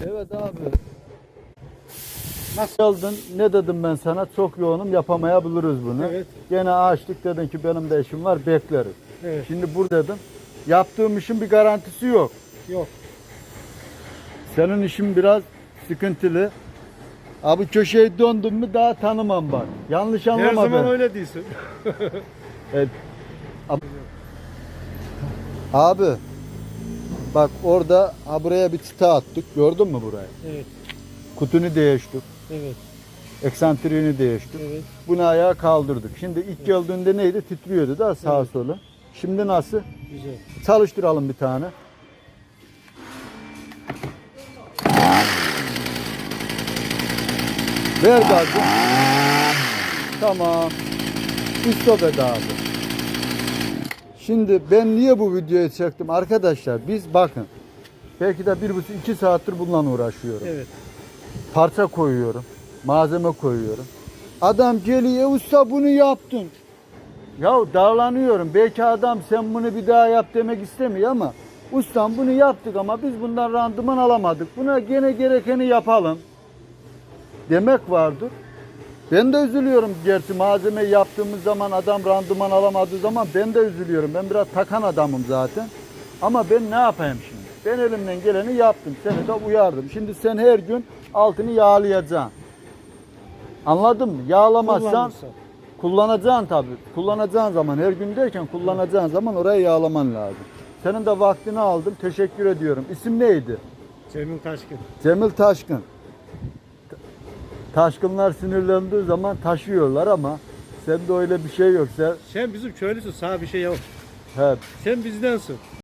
Evet abi. Nasıl geldin? Ne dedim ben sana? Çok yoğunum yapamayabiliriz bunu. Evet. Gene açtık dedin ki benim de işim var bekleriz. Evet. Şimdi bur dedim. Yaptığım işin bir garantisi yok. Yok. Senin işin biraz sıkıntılı. Abi köşeyi döndün mü daha tanımam bak. Yanlış Her anlama zaman beni. öyle değilsin. Evet. Ab- Abi bak orada ha buraya bir çıta attık. Gördün mü burayı? Evet. Kutunu değiştik. Evet. Eksantriğini değiştik. Evet. Bunu ayağa kaldırdık. Şimdi ilk geldiğinde neydi? Titriyordu da sağa Evet. sola. Şimdi nasıl? Güzel. Çalıştıralım bir tane. Ver gazı. Tamam. Stop et abi. Şimdi ben niye bu videoyu çektim arkadaşlar? Biz bakın. Belki de bir buçuk iki saattir bununla uğraşıyorum. Evet. Parça koyuyorum. Malzeme koyuyorum. Adam geliyor usta bunu yaptın. Ya davranıyorum. Belki adam sen bunu bir daha yap demek istemiyor ama ustam bunu yaptık ama biz bundan randıman alamadık. Buna gene gerekeni yapalım. Demek vardır. Ben de üzülüyorum gerçi malzeme yaptığımız zaman adam randıman alamadığı zaman ben de üzülüyorum. Ben biraz takan adamım zaten. Ama ben ne yapayım şimdi? Ben elimden geleni yaptım. Seni de uyardım. Şimdi sen her gün altını yağlayacaksın. Anladın mı? Yağlamazsan Kullanırsan. kullanacaksın tabii. Kullanacağın zaman her gün derken kullanacağın zaman orayı yağlaman lazım. Senin de vaktini aldım. Teşekkür ediyorum. İsim neydi? Cemil Taşkın. Cemil Taşkın. Ta- Taşkınlar sinirlendiği zaman taşıyorlar ama sende öyle bir şey yok. Sen, Sen bizim köylüsün. Sağ bir şey yok. he, Sen bizdensin.